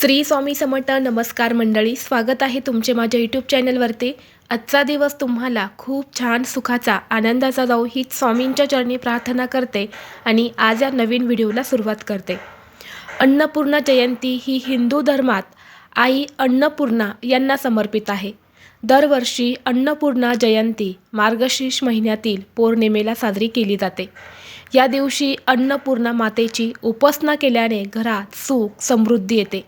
श्री स्वामी समर्थ नमस्कार मंडळी स्वागत आहे तुमचे माझ्या यूट्यूब चॅनलवरती आजचा दिवस तुम्हाला खूप छान सुखाचा आनंदाचा जाऊ ही स्वामींच्या चरणी प्रार्थना करते आणि आज या नवीन व्हिडिओला सुरुवात करते. अन्नपूर्णा जयंती ही हिंदू धर्मात आई अन्नपूर्णा यांना समर्पित आहे. दरवर्षी अन्नपूर्णा जयंती मार्गशीर्ष महिन्यातील पौर्णिमेला साजरी केली जाते. या दिवशी अन्नपूर्णा मातेची उपासना केल्याने घरात सुख समृद्धी येते.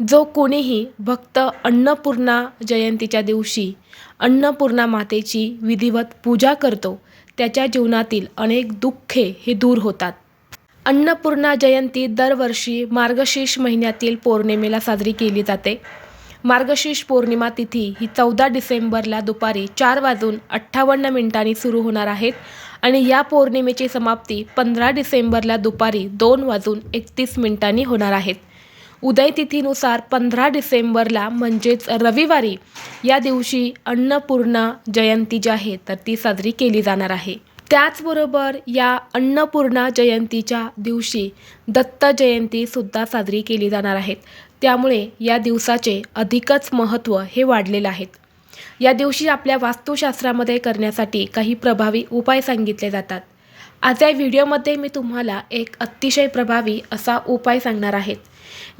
जो कोणीही भक्त अन्नपूर्णा जयंतीच्या दिवशी अन्नपूर्णा मातेची विधिवत पूजा करतो त्याच्या जीवनातील अनेक दुःखे हे दूर होतात. अन्नपूर्णा जयंती दरवर्षी मार्गशीर्ष महिन्यातील पौर्णिमेला साजरी केली जाते. मार्गशीर्ष पौर्णिमा तिथी ही चौदा डिसेंबरला दुपारी चार वाजून अठ्ठावन्न मिनिटांनी सुरू होणार आहेत आणि या पौर्णिमेची समाप्ती पंधरा डिसेंबरला दुपारी दोन वाजून एकतीस मिनिटांनी होणार आहेत उदयतिथीनुसार पंधरा डिसेंबरला म्हणजेच रविवारी या दिवशी अन्नपूर्णा जयंती जी आहे तर ती साजरी केली जाणार आहे. त्याचबरोबर या अन्नपूर्णा जयंतीच्या दिवशी दत्त जयंतीसुद्धा साजरी केली जाणार आहेत. त्यामुळे या दिवसाचे अधिकच महत्त्व हे वाढलेलं आहेत. या दिवशी आपल्या वास्तुशास्त्रामध्ये करण्यासाठी काही प्रभावी उपाय सांगितले जातात. आज या व्हिडिओमध्ये मी तुम्हाला एक अतिशय प्रभावी असा उपाय सांगणार आहेत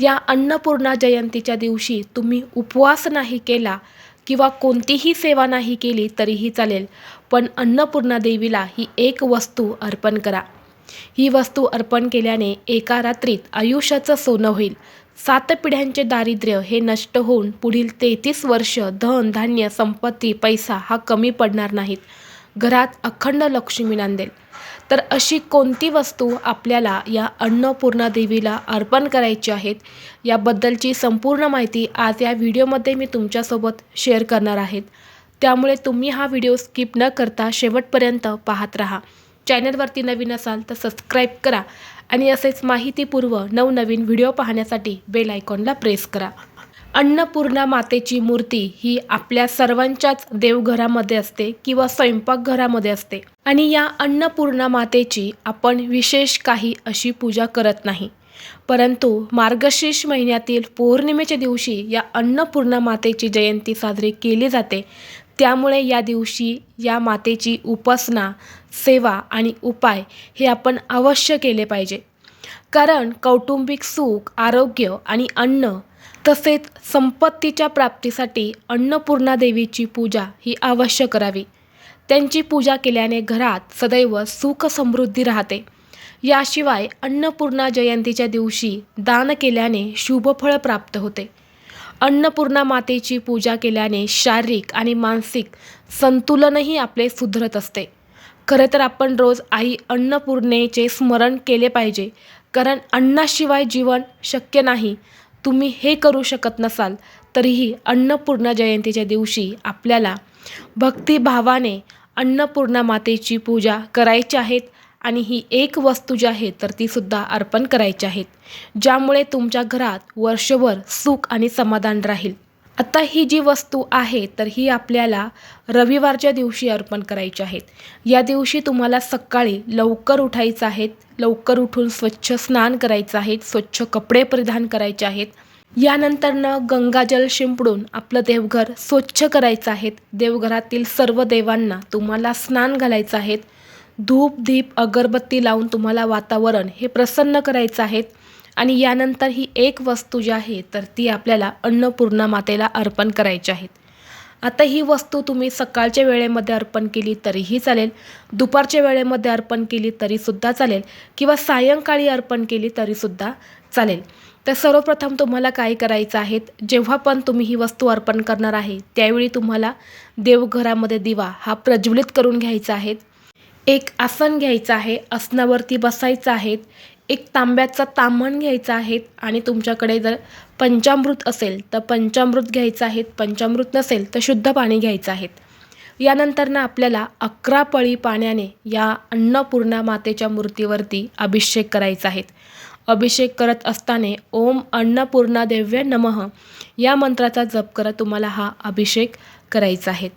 या अन्नपूर्णा जयंतीच्या दिवशी तुम्ही उपवास नाही केला किंवा कोणतीही सेवा नाही केली तरीही चालेल. पण अन्नपूर्णा देवीला ही एक वस्तू अर्पण करा. ही वस्तू अर्पण केल्याने एका रात्रीत आयुष्याचं सोनं होईल. सात पिढ्यांचे दारिद्र्य हे नष्ट होऊन पुढील तेहतीस वर्ष धन धान्य संपत्ती पैसा हा कमी पडणार नाहीत. घरात अखंड लक्ष्मी नांदेल. तर अशी कोणती वस्तू आपल्याला या अन्नपूर्णा देवीला अर्पण करायची आहेत याबद्दलची संपूर्ण माहिती आज या व्हिडिओमध्ये मी तुमच्यासोबत शेअर करणार आहेत. त्यामुळे तुम्ही हा व्हिडिओ स्किप न करता शेवटपर्यंत पाहत राहा. चॅनलवरती नवीन असाल तर सबस्क्राईब करा आणि असेच माहितीपूर्व नवनवीन व्हिडिओ पाहण्यासाठी बेल आयकॉनला प्रेस करा. अन्नपूर्णा मातेची मूर्ती ही आपल्या सर्वांच्याच देवघरामध्ये असते किंवा स्वयंपाकघरामध्ये असते. आणि या अन्नपूर्णा मातेची आपण विशेष काही अशी पूजा करत नाही. परंतु मार्गशीर्ष महिन्यातील पौर्णिमेच्या दिवशी या अन्नपूर्णा मातेची जयंती साजरी केली जाते. त्यामुळे या दिवशी या मातेची उपासना सेवा आणि उपाय हे आपण अवश्य केले पाहिजे. कारण कौटुंबिक सुख आरोग्य आणि अन्न तसेच संपत्तीच्या प्राप्तीसाठी अन्नपूर्णा देवीची पूजा ही अवश्य करावी. त्यांची पूजा केल्याने घरात सदैव सुख समृद्धी राहते. याशिवाय अन्नपूर्णा जयंतीच्या दिवशी दान केल्याने शुभफळ प्राप्त होते. अन्नपूर्णा मातेची पूजा केल्याने शारीरिक आणि मानसिक संतुलनही आपले सुधरत असते. खरं तर आपण रोज आई अन्नपूर्णेचे स्मरण केले पाहिजे कारण अन्नाशिवाय जीवन शक्य नाही. तुम्ही हे करू शकत नसाल तरीही अन्नपूर्णा जयंतीच्या दिवशी आपल्याला भक्तिभावाने अन्नपूर्णा मातेची पूजा करायची आहेत आणि ही एक वस्तू जी आहे तर तीसुद्धा अर्पण करायची आहेत ज्यामुळे तुमच्या घरात वर्षभर सुख आणि समाधान राहील. आता ही जी वस्तू आहे तर ही आपल्याला रविवारच्या दिवशी अर्पण करायची आहेत. या दिवशी तुम्हाला सकाळी लवकर उठायचं आहेत लवकर उठून स्वच्छ स्नान करायचं आहे स्वच्छ कपडे परिधान करायचे आहेत. यानंतरनं गंगाजल शिंपडून आपलं देवघर स्वच्छ करायचं आहेत. देवघरातील सर्व देवांना तुम्हाला स्नान घालायचं आहेत. धूप दीप अगरबत्ती लावून तुम्हाला वातावरण हे प्रसन्न करायचं आहेत. आणि यानंतर ही एक वस्तू जी आहे तर ती आपल्याला अन्नपूर्णा मातेला अर्पण करायची आहेत आता ही वस्तू तुम्ही सकाळच्या वेळेमध्ये अर्पण केली तरीही चालेल दुपारच्या वेळेमध्ये अर्पण केली तरीसुद्धा चालेल किंवा सायंकाळी अर्पण केली तरीसुद्धा चालेल. तर सर्वप्रथम तुम्हाला काय करायचं आहे जेव्हा पण तुम्ही ही वस्तू अर्पण करणार आहे त्यावेळी तुम्हाला देवघरामध्ये दिवा हा प्रज्वलित करून घ्यायचा आहे. एक आसन घ्यायचं आहे आसनावरती बसायचं आहे एक तांब्याचा ताम्हण घ्यायचा आहे आणि तुमच्याकडे जर पंचामृत असेल तर पंचामृत घ्यायचं आहे पंचामृत नसेल तर शुद्ध पाणी घ्यायचं आहे. यानंतर ना आपल्याला अकरा पळी पाण्याने या अन्नपूर्णा मातेच्या मूर्तीवरती अभिषेक करायचा आहे. अभिषेक करत असताना ओम अन्नपूर्णा देव्य नमः या मंत्राचा जप करत तुम्हाला हा अभिषेक करायचा आहे.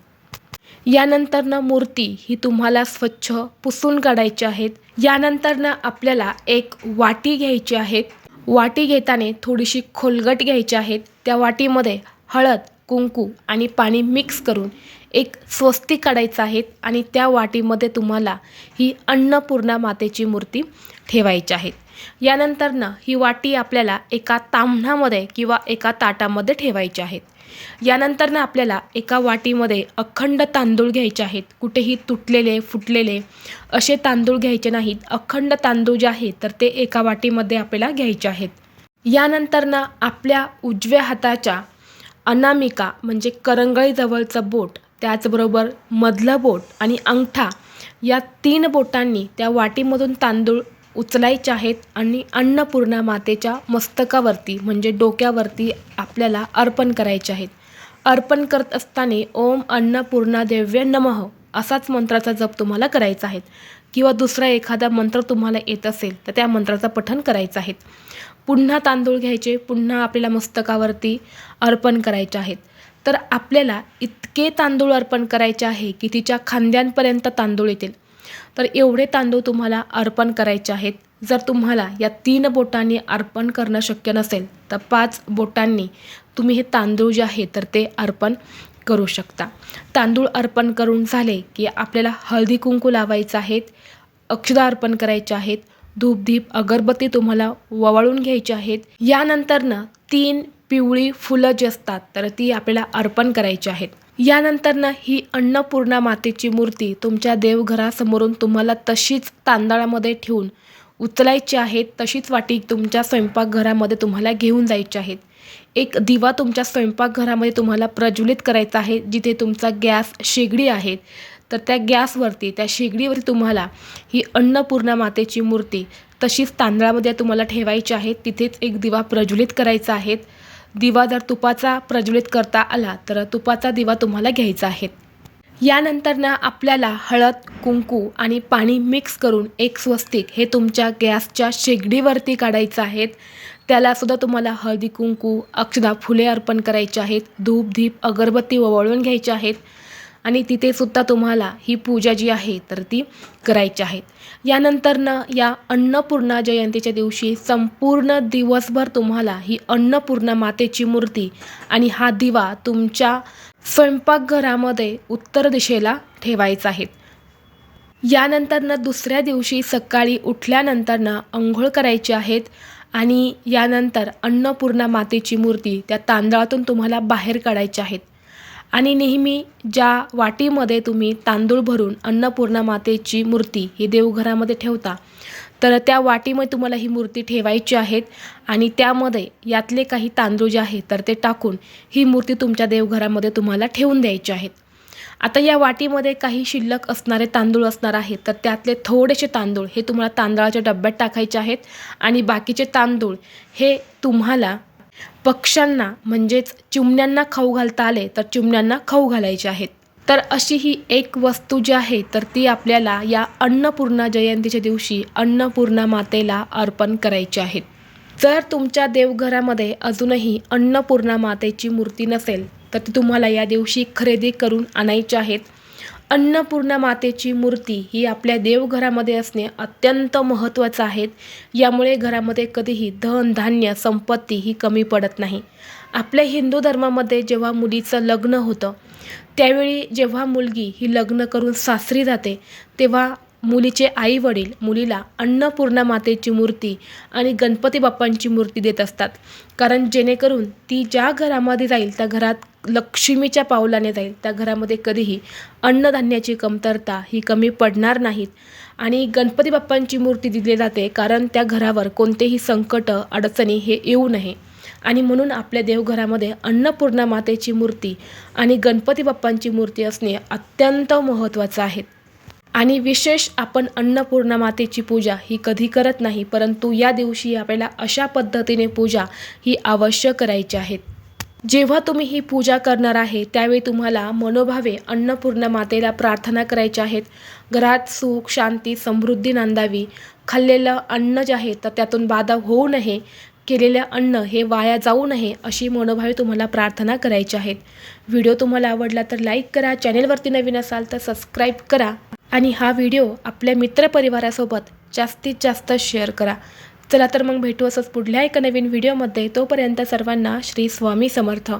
यानंतरनं मूर्ती ही तुम्हाला स्वच्छ पुसून काढायची आहेत. यानंतरनं आपल्याला एक वाटी घ्यायची आहे वाटी घेताना थोडीशी खोलगट घ्यायची आहेत. त्या वाटीमध्ये हळद कुंकू आणि पाणी मिक्स करून एक स्वस्ती काढायचं आहेत आणि त्या वाटीमध्ये तुम्हाला ही अन्नपूर्णा मातेची मूर्ती ठेवायची आहेत. यानंतरनं ही वाटी आपल्याला एका तांबणामध्ये किंवा एका ताटामध्ये ठेवायची आहेत. यानंतरनं आपल्याला एका वाटीमध्ये अखंड तांदूळ घ्यायचे आहेत. कुठेही तुटलेले फुटलेले असे तांदूळ घ्यायचे नाहीत. अखंड तांदूळ जे आहेत तर ते एका वाटीमध्ये आपल्याला घ्यायचे आहेत. यानंतरनं आपल्या उजव्या हाताच्या अनामिका म्हणजे करंगळीजवळचं बोट त्याचबरोबर मधलं बोट आणि अंगठा या तीन बोटांनी त्या वाटीमधून तांदूळ उचलायचे आहेत आणि अन्नपूर्णा मातेच्या मस्तकावरती म्हणजे डोक्यावरती आपल्याला अर्पण करायचे आहेत. अर्पण करत असताना ओम अन्नपूर्णा देव्य नमः असाच मंत्राचा जप तुम्हाला करायचा आहे. किंवा दुसरा एखादा मंत्र तुम्हाला येत असेल तर त्या मंत्राचं पठण करायचं आहे. पुन्हा तांदूळ घ्यायचे पुन्हा आपल्याला मस्तकावरती अर्पण करायचे आहेत. तर आपल्याला इतके तांदूळ अर्पण करायचे आहे की तिच्या खांद्यांपर्यंत तांदूळ येतील. तर एवढे तांदूळ तुम्हाला अर्पण करायचे आहेत. जर तुम्हाला या तीन बोटांनी अर्पण करणं शक्य नसेल तर पाच बोटांनी तुम्ही हे तांदूळ जे आहे तर ते अर्पण करू शकता. तांदूळ अर्पण करून झाले की आपल्याला हळदी कुंकू लावायचं आहेत अक्षदा अर्पण करायचे आहेत धूपदीप अगरबत्ती तुम्हाला ववाळून घ्यायची आहेत. यानंतरनं तीन पिवळी फुलं जी असतात तर ती आपल्याला अर्पण करायची आहेत. यानंतरनं ही अन्नपूर्णा मातेची मूर्ती तुमच्या देवघरासमोरून तुम्हाला तशीच तांदळामध्ये ठेवून उचलायची आहेत तशीच वाटी तुमच्या स्वयंपाकघरामध्ये तुम्हाला घेऊन जायची आहेत एक दिवा तुमच्या स्वयंपाकघरामध्ये तुम्हाला प्रज्वलित करायचा आहे जिथे तुमचा गॅस शेगडी आहे. तर त्या गॅसवरती त्या शेगडीवरती तुम्हाला ही अन्नपूर्णा मातेची मूर्ती तशीच तांदळामध्ये तुम्हाला ठेवायची आहे. तिथेच एक दिवा प्रज्वलित करायचा आहे. दिवा जर तुपाचा प्रज्वलित करता आला तर तुपाचा दिवा तुम्हाला घ्यायचा आहे. यानंतरनं आपल्याला हळद कुंकू आणि पाणी मिक्स करून एक स्वस्तिक हे तुमच्या गॅसच्या शेगडीवरती काढायचं आहेत त्यालासुद्धा तुम्हाला हळदी कुंकू अक्षदा फुले अर्पण करायचे आहेत. धूप धीप अगरबत्ती ओवाळून घ्यायचे आहेत. आणि तिथेसुद्धा तुम्हाला ही पूजा जी आहे तर ती करायची आहेत यानंतरनं या अन्नपूर्णा जयंतीच्या दिवशी संपूर्ण दिवसभर तुम्हाला ही अन्नपूर्णा मातेची मूर्ती आणि हा दिवा तुमच्या स्वयंपाकघरामध्ये उत्तर दिशेला ठेवायचा आहे. यानंतरनं दुसऱ्या दिवशी सकाळी उठल्यानंतरनं अंघोळ करायची आहेत आणि यानंतर अन्नपूर्णा मातेची मूर्ती त्या तांदळातून तुम्हाला बाहेर काढायची आहेत. आणि नेहमी ज्या वाटीमध्ये तुम्ही तांदूळ भरून अन्नपूर्णा मातेची मूर्ती ही देवघरामध्ये ठेवता तर त्या वाटीमध्ये तुम्हाला ही मूर्ती ठेवायची आहेत आणि त्यामध्ये यातले काही तांदूळ जे आहेत तर ते टाकून ही मूर्ती तुमच्या देवघरामध्ये तुम्हाला ठेवून द्यायची आहेत. आता या वाटीमध्ये काही शिल्लक असणारे तांदूळ असणार आहेत तर त्यातले थोडेसे तांदूळ हे तुम्हाला तांदळाच्या डब्यात टाकायचे आहेत आणि बाकीचे तांदूळ हे तुम्हाला पक्ष्यांना म्हणजेच चिमण्यांना खाऊ घालता आले तर चिमण्यांना खाऊ घालायचे आहेत. तर अशी ही एक वस्तू जी आहे तर ती आपल्याला या अन्नपूर्णा जयंतीच्या दिवशी अन्नपूर्णा मातेला अर्पण करायची आहेत. जर तुमच्या देवघरामध्ये अजूनही अन्नपूर्णा मातेची मूर्ती नसेल तर ती तुम्हाला या दिवशी खरेदी करून आणायची आहेत. अन्नपूर्णा मातेची मूर्ती ही आपल्या देवघरामध्ये असणे अत्यंत महत्त्वाचं आहे. यामुळे घरामध्ये कधीही धन धान्य संपत्ती ही कमी पडत नाही. आपल्या हिंदू धर्मामध्ये जेव्हा मुलीचं लग्न होतं त्यावेळी जेव्हा मुलगी ही लग्न करून सासरी जाते तेव्हा मुलीचे आई वडील मुलीला अन्नपूर्णा मातेची मूर्ती आणि गणपती बाप्पांची मूर्ती देत असतात. कारण जेणेकरून ती ज्या घरामध्ये जाईल त्या घरात लक्ष्मीच्या पावलाने जाईल त्या घरामध्ये कधीही अन्नधान्याची कमतरता ही कमी पडणार नाहीत. आणि गणपती बाप्पांची मूर्ती दिली जाते कारण त्या घरावर कोणतेही संकट अडचणी हे येऊ नये. आणि म्हणून आपल्या देवघरामध्ये अन्नपूर्णा मातेची मूर्ती आणि गणपती बाप्पांची मूर्ती असणे अत्यंत महत्त्वाचं आहे. आणि विशेष आपण अन्नपूर्णा मातेची पूजा ही कधी करत नाही परंतु या दिवशी आपल्याला अशा पद्धतीने पूजा ही अवश्य करायची आहेत जेव्हा तुम्ही ही पूजा करणार आहे त्यावेळी तुम्हाला मनोभावे अन्नपूर्णा मातेला प्रार्थना करायच्या आहेत. घरात सुख शांती समृद्धी नांदावी. खाल्लेलं अन्न जे आहे तर त्यातून बाधा होऊ नये. केलेलं अन्न हे वाया जाऊ नये अशी मनोभावे तुम्हाला प्रार्थना करायची आहेत. व्हिडिओ तुम्हाला आवडला तर लाईक करा चॅनेलवरती नवीन असाल तर सबस्क्राईब करा आणि हा व्हिडिओ आपल्या मित्रपरिवारासोबत जास्तीत जास्त शेअर करा. चला तर मग भेटू असंच पुढल्या एका नवीन व्हिडिओमध्ये. तोपर्यंत सर्वांना श्री स्वामी समर्थ.